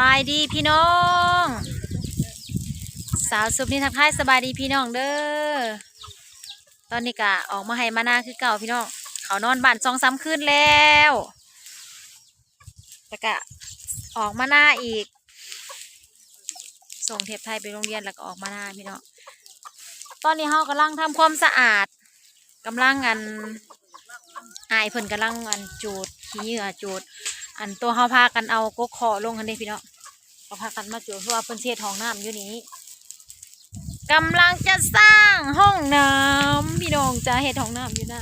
บายดีพี่น้อง สาวสุบนี่ทักทายสบายดีพี่น้องเด้อตอนนี้กะออกมาให้มานาคือเก่าพี่น้องเขานอนบ้านสองสามคืนแล้วแล้วก็ออกมาหน้าอีก ส่งเทปไทยไปโรงเรียนแล้วก็ออกมาหน้าพี่น้องตอนนี้เขากำลังทำความสะอาดกำลังอันอายเพิ่นกำลังอันจูดขี้เหงื่อจูด อันตัวเขาพากันเอากกขอลงกันเด้พี่น้องเขาพากันมาจูดเพราะว่าเพิ่นเสียห้องน้ำอยู่นี้กำลังจะสร้างห้องน้ำพี่น้องจะเฮ็ดห้องน้ำอยู่นะ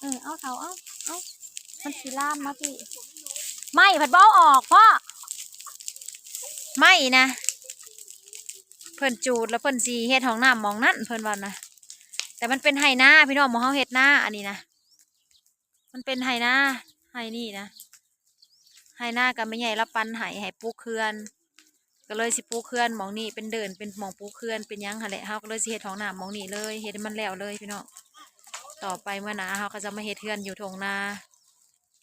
เออเอาเถาเอาเอามันสีล่ามมาพี่ไม่ผัดเบ้าออกพ่อไม่นะ เพิ่นจูดแล้วเพิ่นสีเฮ็ดห้องน้ำมองนั่นเพิ่นว่านะแต่มันเป็นไฮนาพี่น้องมองเฮาเฮ็ดหน้าอันนี้นะมันเป็นไฮนาไฮนี่นะ ให้หน้ากันไม่ใหญ่รับปันหายให้ปลูกเคลื่อน ก็เลยสิปูเคลื่อนมองนี่เป็นเดินเป็นมองปูเคลื่อนเป็นยังหั่นแหละเฮาก็เลยสิเฮ็ดท้องหนามองนี่เลยเฮ็ดมันแล้วเลยพี่น้องต่อไปเมื่อนาเฮาก็จะมาเฮ็ดเทือนอยู่ทงนา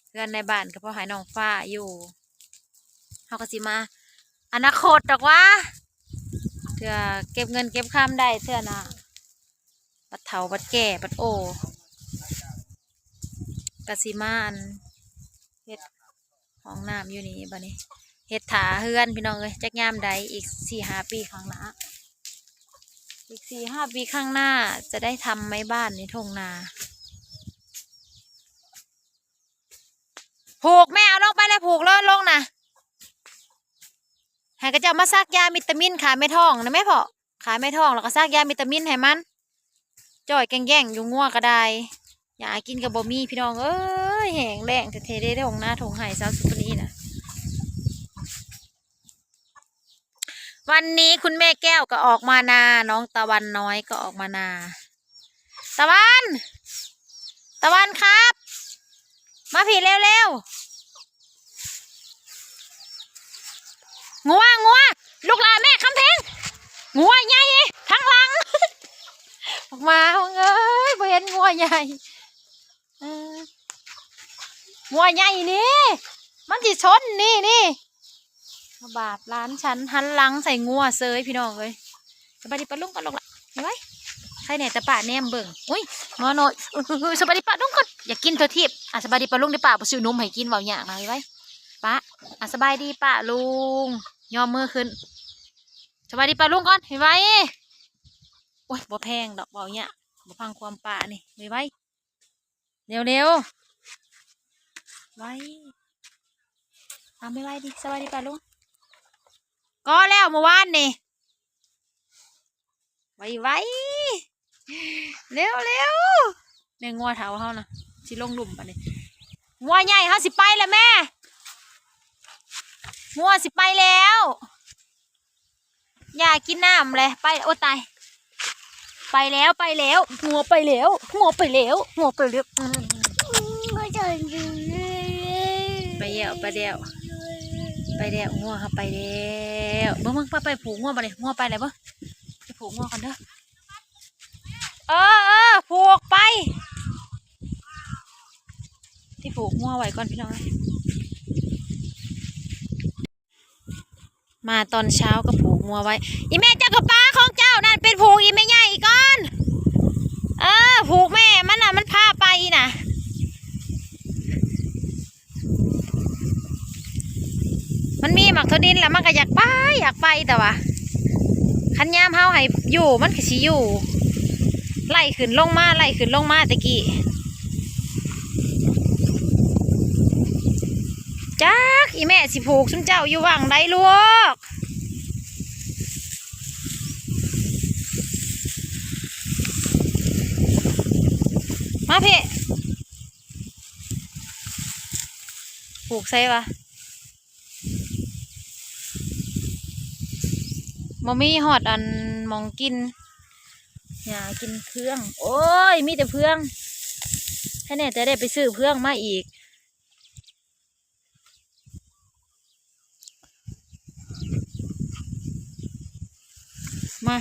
เทือนในบ้านก็เพราะหายน้องฟ้าอยู่เฮาก็สิมา อนาคตดอกว่าเถื่อเก็บเงินเก็บคำได้เถื่อนะบัดเฒ่าบัดแก่บัดโอกสิมาอันเฮ็ด ห้องน้ำอยู่นี่บัดนี้เฮ็ดถาเฮือนพี่น้องเอ้ยจักยามใดอีกสี่ห้าปีข้างหน้าอีกสี่ห้าปีข้างหน้าจะได้ทำไม้บ้านในทงนาผูกแม่เอาลงไปเลยผูกเลยลงนะให้กระเจ้ามาซักยาวิตามินขาไม่ท้องนะแม่พอขาไม่ท้องแล้วก็ซักยาวิตามินให้มันจ่อยแกงแย่งๆอยู่งัวก็ได้อยากกินกับบ่มีพี่น้องเอ้ยแหงแรงเทๆได้ทงหน้าทงไห้ซาวสุปนี้นะ วันนี้คุณแม่แก้วก็ออกมานา น้องตะวันน้อยก็ออกมานา ตะวัน ตะวันครับ มาผีเร็วๆงัวงัวลูกหลานแม่คำเพงงัวใหญ่ทั้งหลัง ออกมาเอ้ยเห็นงัวใหญ่งัวใหญ่นี่ มันจิชนนี่นี่ มาบาดร้านฉันหันหลังใส่งัวเซยพี่น้องเลยสบายดีปะลุงก่อนลงละเห็นไหมใครเนี่ยแต่ป่าแนมเบิ่งอุ้ยงอหน่อยอื้อหือหือสบายดีปะลุงก่อนอย่ากินเธอทิพย์อะสบายดีปะลุงได้ป่าบ่ซื้อนมให้กินเบาอย่างมาเห็นไหมป้าอะสบายดีปะลุงยอมมือขึ้นสบายดีปะลุงก่อนเห็นไหมโอ้ยบ่แพงดอกเบาเนี่ยบ่พังความป่านี่เห็นไหมเร็วเร็วๆไว้ทำไม่ไหวดิสวัสดีป่ะลุง ก็แล้วเมื่อวานนี่ไว้ไว้เร็วเร็วเนี่ยงัวเท้าเขานะสิลงหลุมปะเนี่ยงัวใหญ่เขาสิไปแล้วแม่งัวสิไปแล้ว อยากกินน้ำเลยไปโอ้ตายไปแล้วไปแล้วงัวไปแล้วงัวไปแล้วงัวไปแล้วไปเดี่ยวไปเดี่ยว ไปเดี่ยวงัวเขาไปเดี่ยวเบิ่งเบิ่งไปไปผูกงัวมาเลยงัวไปเลยเบิ่งไปผูกงัวกันเด้อเออเออผูกไป ที่ผูกงัวไว้ก่อนพี่น้องมาตอนเช้าก็ผูกงัวไว้ อีแม่เจ้ากับป้าของเจ้านั่นเป็นผูกอีแม่ใหญ่อีกก่อน เออ ผูกแม่มันน่ะมันพาไปน่ะ มันมีหมักทดินแล้วมันก็อยากไปอยากไปแต่ว่าคันยามเฮาให้อยู่มันก็สิอยู่ ไล่ขึ้นลงมาไล่ขึ้นลงมาตะกี้จักอีแม่สิผูกซุมเจ้าอยู่ว่างใดลูกมาเพ่ผูกใส่ปะ มมีหอดอันมองกินอย่ากินเพื่อง โอ้ย มีแต่เพื่องแค่นี้จะได้ไปซื้อเพื่องมาอีก มา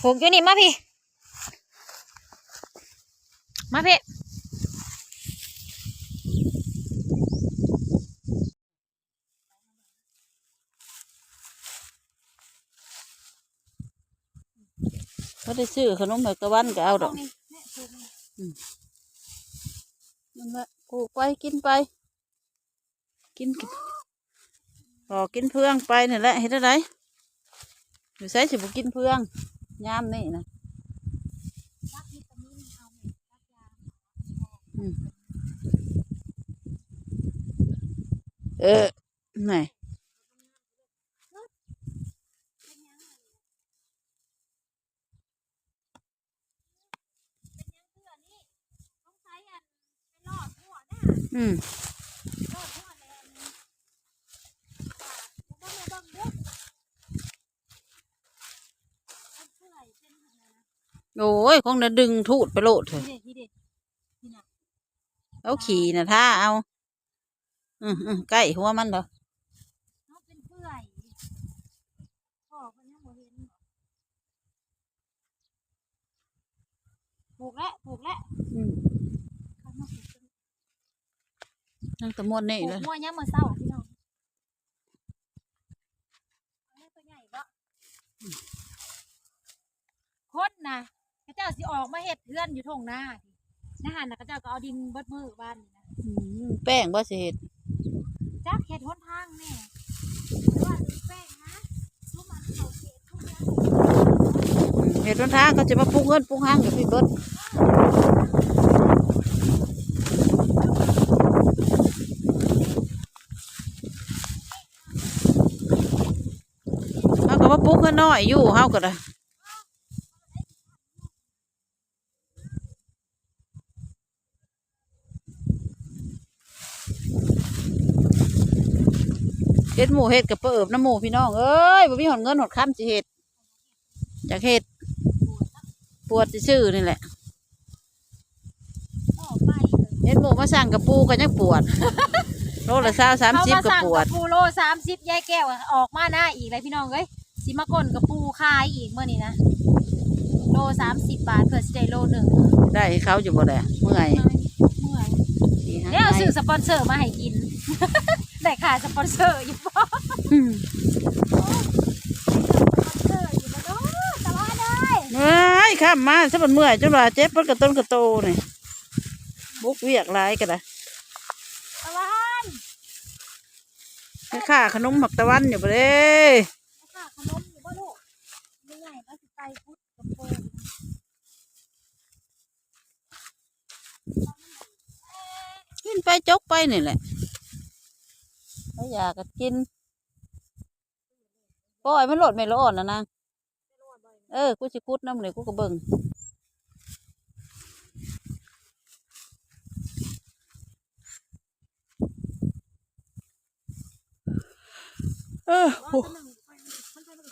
ผูกอยู่นี่มาพี่ มาพี่ ได้ซื้อขนมหมกตะวันก็เอาดอกนี่แม่ถูกนี่นั่นแหละปลูกไปกินไป กินกินพอกินเพื่องไปนี่แหละเห็นอะไรอยู่ใส่สิบุกินเพื่องยามนี่นะรักวิตามินเอาแม่รักยาอืมเออไหนเป็นยังเพื่อนี่ต้องใช้อันไปรอดหัวนะ อืม รอดหัวแลนอ่าผมว่าแม่เบิ่งเด้ออันเพื่อยเป็นอะไร นะโอ้ยคงจะดึงทูดไปโลดเถอะนี่เด็ดนี่เด็ดนี่นะเอาขี่นะท่าเอา อืมอืมใกล้หัวมันเหรอเขาเป็นเพื่อยพ่อคนยังบ่เห็นปลูกแล้วปลูกแล้ว อืม เขามาปลูกต้น นั่งตะมวนนี่ปลูเลกยมั่วยังมือเศร้าพี่น้องเอาแม่ตัวใหญ่บ่คนนะพระเจ้าสิออกมาเฮ็ดเทือนอยู่ทงหน้าที่นะฮะนะพระเจ้าก็เอาดินเบิดมือบ้านนี่นะอืมแป้งบ่สิเห็ดจักเฮ็ดหนทางแน่แต่ว่าดูแป้งนะทุกมันเขาเขตทุกอย่างอืมเห็ดวันทางเขาจะมาปรุงเงินปรุงห้างกับพี่เบิดเขา ก็มาปรุงเงินน้อยอยู่เฮาก็ได้เฮ็ดหมูเฮ็ดกับเปิบน้ำหมูพี่น้องเอ้ยบ่มีหอนเงินหอดคำสิเฮ็ดอยากเฮ็ดปวดซื่อนี่แหละเฮ็ดหมูมาสั่งกับปูก็ยังปวดโลละสามสิบก็ปวด ปูโลสามสิบยายแก้วอออกมาหน้าอีกเลยพี่น้องเอ้ย สิมาก่นกับปูคายอีกเมื่อนี้นะโลสามสิบบาทเพื่อสิได้โลหนึ่งได้ให้เขาอยู่บ่ได้เมื่อยเมื่อยดีฮะเดี๋ยวเอาซื้อสปอนเซอร์มาให้กิน ได้ค่าสปอนเซอร์อยู่บ่อืมสปอนเซอร์อยู่บ่เนาะตลอดเลยเมื่อยข้ามมาซะมันเมื่อยจนว่าเจ็บปวดกระต้นกระโตนี่บุกเวียกหลายก็ได้ตลอดให้ค่าขนมหมักตะวันอยู่บ่เด้เอาค่าข นมอยู่บ่ลูกไม่ใหญ่ก็สิไปพุทธกับปูกินไปจกไปนี่แหละเขาอยากก็กินปล่อยมันโหลดไม่ร้อนนะนางเออ กูสิกุดน้ำเลยกูก็เบิ่งเออ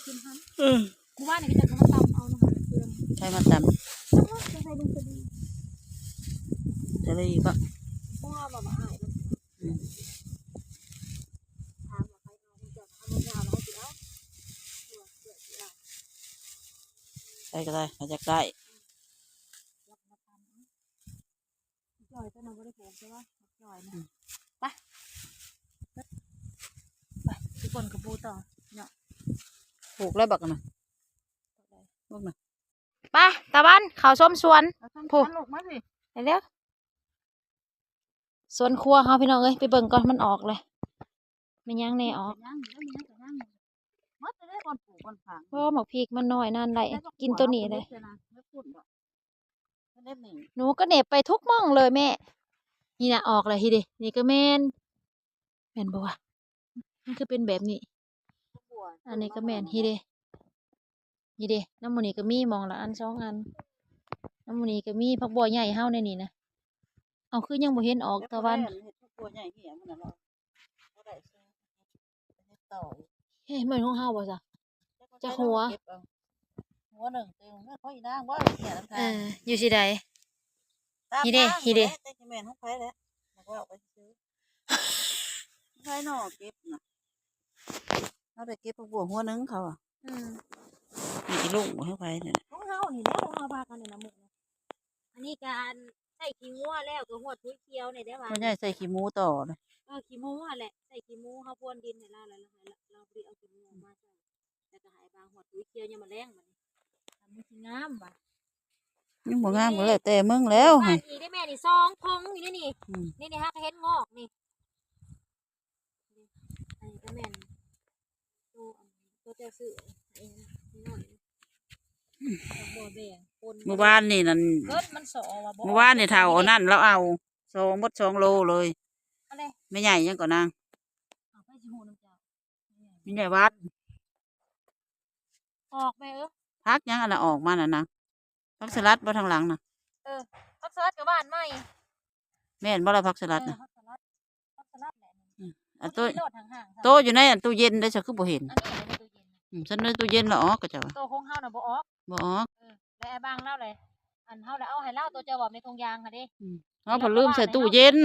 กินหันเออกูว่าเนี่ยก็จะมาตำเอาเนาะเพื่อนใช้มาตจะใส่ลงไปดีำจะได้อีกปะพ่อบอกว่าอายมันอืมถามว่าใครเอามันจะเอามันยาวแล้วให้กินเอาเดี๋ยวเดี๋ยวเดี๋ยวใช้ก็ได้มาจากได้รับมาทำเอาจ่อยตัวนั้นไม่ได้ผูกใช่ปะจ่อยนะไปไปทุกคนกับปูต่อ ปลูกแล้วบักนะบักนะไปตะวันเขาส้มสวนปลูกลูกมาสิไปเร็วสวนครัวเขาพี่น้องเอ้ยไปเบิ่งก่อนมันออกเลยไม่ยังแน่ออกย่างอยู่แล้วมีแต่ย่างอยู่มัดจะได้ก่อนปลูกก่อนฝังเพราะว่าหมกพริกมันน้อยนั่นไรกินตัวนี้เลยไม่พูดหรอกไม่ได้หนึ่งหนูก็เหน็บไปทุกหม่องเลยแม่ นี่นะออกเลยทีเดีนี่ก็แม่นแม่นบ่วะมันคือเป็นแบบนี้ อันนี้ก็แม่นฮีเดฮีเดน้ำมันนี้ก็มีหมองละอันสองอัน น้ำมันนี้ก็มีผักบัวใหญ่เฮาในนี่นะเอาคือยังบ่เห็นออกตะวันเฮ็ดพวกบัวใหญ่เหี้ยมันน่ะเนาะบ่ได้ซื้อเฮ็ดต่ออีกเฮ้ยเหมือนของเฮาบ่จ้ะจะหัวเก็บเอาหัวหนึ่งเต็มไม่ค่อยนางว่าเหี้ยน้ำเอตาลออยู่สิใดตามฮิเดทางฮิเดแหละแต่จะแม่นของไผแหล้วบอกว่าเอาไปซื้อไผนอกเก็บน่ะ เขาได้เก็บพวกบัวหัวหนึงเขาอะอืมนี่ลุงบ่ให้ไผเนี่ยของเฮานี่แหละของเฮาพากันนี่นะหมึกนะอันนี้การใส่ขี้งัวแล้วก็หัวทุยเคียวนี่ได้ว่าพ่อใหญ่ใส่ขี้หมูต่อเลยเออขี้หมูอะแหละใส่ขี้หมูเฮาพรวนดินให้เราแล้วเราให้เราเราไปเอาขี้หมูมาใส่แล้วก็ให้บางหัวทุยเคียวยังมาแรงบัดนี้มันสิงามว่ะยังบ่งามก็แล้วแต่มึงแล้วบ้านอีได้แม่นี่ซองพงอยู่นี่นี่อืม นี่นี่ฮะเฮ็ดงอกนี่อันนี้ก็แม่นตัวอันตัวเจ้าซื้อไอ้นี่หน่อยบ่แบ่งคนเมื่อวานนี่นั่นเกิดมันสอว่ะบ่เมื่อวานนี่เท่าเอานั่นแล้วเอาสองบดสองโลเลยอะไรไม่ใหญ่ยังก่อนนางเอาไปสิฮู้น้ำเจ้าไม่ใหญ่วัดออกไปเออพักยังอันน่ะออกมาน่ะนะพักสลัดบ่ทางหลังน่ะพักสลัดกับบ้านใหม่แม่นบ่ละพักสลัดเออน่ะพักสลัดพักสลัดแหละนี่อันตัวโดดห่างๆโตอยู่ในอันตู้เย็นได้สักคือบ่เห็น อันนี้ อะไรในตู้เย็นน่ะอืมฉันในตู้เย็นละอ๋อก็จะว่าตัวของเฮาน่ะบ่ออกบ่ออกเออแล้วไอ้บางเล่าเลยอันเฮาแล้วเอาให้เล่าตัวเจ้าบอกในทงยางค่ะเด้เขาพอลืมใส่ตู้เย็น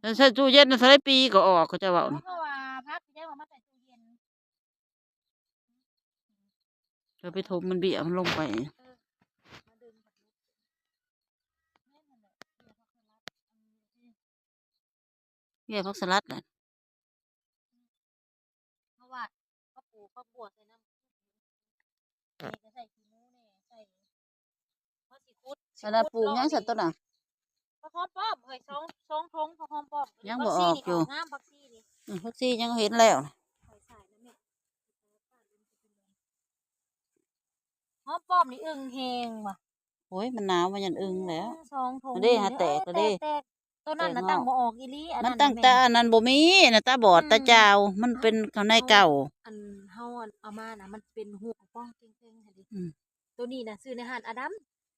เออใส่ตู้เย็นน่ะใส่ปีก็ออกก็จะว่าเพน่ะราะว่าพักที่ได้ว่ามาใส่ตู้เย็นจะไปทมมันเบี้ยมันลงไป มาดึงกับลูกแม่นั่นแหละเดี๋ยวพักสลัดอันนี้เบี้ยพักสลัดน่ะ เพราะว่า เขาปลูกเขาบวชใส่น้ำนี่ก็ใส่ขี้หมูแน่ใส่เขาสิคุดอันนั้นปลูกยังสัตว์ต้นน่ะพระคอมป้อมเฮ้ยสองสองทงพระคอมป้อมยังบ่ออกอยู่งามพักซี่นี่อืมพักซี่ยังเห็นแล้วน่ะใส่ใส่นะแม่หอมป้อมนี่อึ่งเฮงว่ะโอ้ยมันหนาวมันยันอึงแล้วสองถุงอันนี้หาแตกเอออันนี้แตกๆตัวนั้นน่ะแตกงอกตั้งบ่ออกอีหลีอันมันนั้นตั้งน่ะแต่แม่อันนั้นบ่มีน่ะตาบอดอืมตาจาว มันเป็นข้างในเก่า อันเฮาอันเอามาน่ะมันเป็นหูกป้องเก่งๆหั่นดิอืมตัวนี้น่ะซื้อในห้านอดัม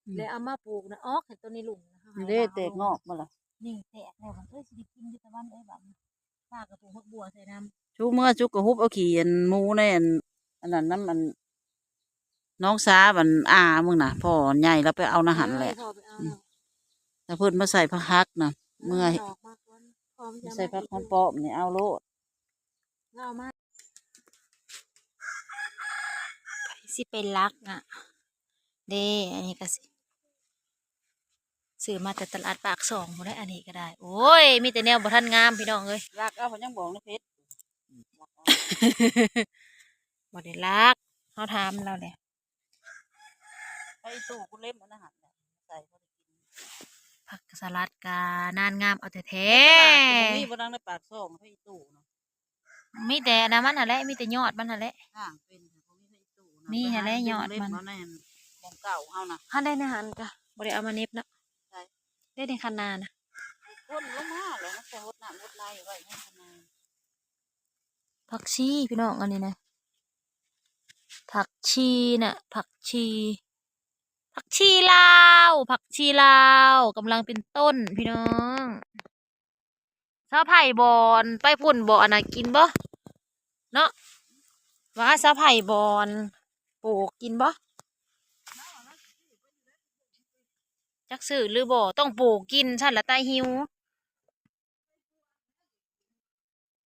อืม แล้วเอามาปลูกน่ะออกให้ตัวนี้หลุมนะคะเด้แตกงอกมาละนี่แตกแล้วมันเอ้ยสิได้กินอยู่ตะวันเอ้ยบัดนี้ป้าก็ปลูกผักบัวใส่น้ำ ชูเมื่อจุกกระฮุบเอาขี้อันหมูในอันอันนั้นน้ำมันน้องสาบันอามึงน่ะพ่อใหญ่แล้วไปเอาอาหารแหละเออพ่อไปเอาอืมน่ะแต่เพิ่นมาใส่ผักฮักน่ะ เมื่อดอกมากกว่าพร้อมจะใส่ผักหอมปปอมนี่เอาโลดเอามาสิเป็นลักอะ เด้อันนี้ก็สิซื้อมาแต่ตลาดปากสองบ่ได้อันนี้ก็ได้ โอ้ย มีแต่แนวบ่ทันงามพี่น้องเอ้ยรักเอาผมยังบอกในเพชรบ่ได้ลักเฮาถามเราแหละไปตู้กูเล่มเอาอาหารแหละใส่พอได้กิน ผักสลัดกานานงามเอาแต่แท้มีบ่ดังในปากซ่องให้ตู้เนาะมีแต่อันนั้นมันน่ะแหละมีแต่ยอดมันน่ะแหละห่างเป็นแต่บ่มีให้ตู้เนาะมีหั่นแหละไปหายอดมันเล่เอาในอันของเก่าเฮาน่ะหันได้ในหันกะบ่ได้เอามาเน็บเนาะใช่ได้ในคันนานะคนลงมาแล้วมันจะหดน้ำหดไหลไว้ให้ขนาดผักชีพี่น้องอันนี้นะผักชีน่ะผักชี ผักชีลาว ผักชีลาวกำลังเป็นต้นพี่น้องสะไผ่บอนไปพุ่นบ่อนนะกินบ่เนาะว่าสะไผ่บอนปลูกกินบ่จักซื้อหรือบ่ต้องปลูกกินฉันละตายหิว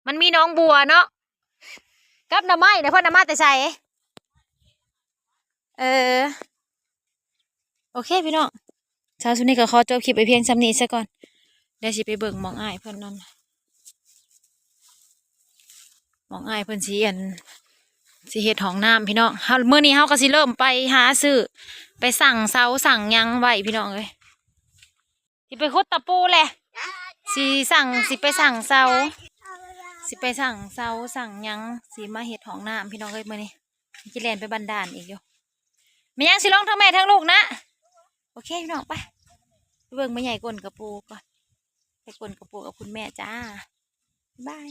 มันมีน้องบัวเนาะกับน้ำไม้เนี่ยเพิ่นน้ำมาแต่ใส่เออ โอเคพี่น้องเช้าสุนี้ก็ขอจบคลิปไปเพียงซ้ำนี้ซะก่อนเดี๋ยวสิไปเบิ่งมองอ้ายเพิ่อนนั่นมองอ้ายเพิ่อนสิอันสิเฮ็ดห้องน้ำพี่น้องเฮามื้อนี้เฮาก็สิเริ่มไปหาซื้อไปสั่งเสาสั่งยังไว้พี่น้องเอ้ยสิไปขุดตะปูแหละสิสั่งสิไปสั่งเสาสิไปสั่งเสาสั่งยังสิมาเห็ดของน้ำพี่น้องเอ้ยมื่อนี้จิแลนไปบันดาลอีกอยู่ไม่ยังสิลองทั้งแม่ทั้งลูกนะ โอเคพี่น้องไปเบิ่งไม่ใหญ่กลนกระปูก่อนไปกลนกระปูกับคุณแม่จ้าบาย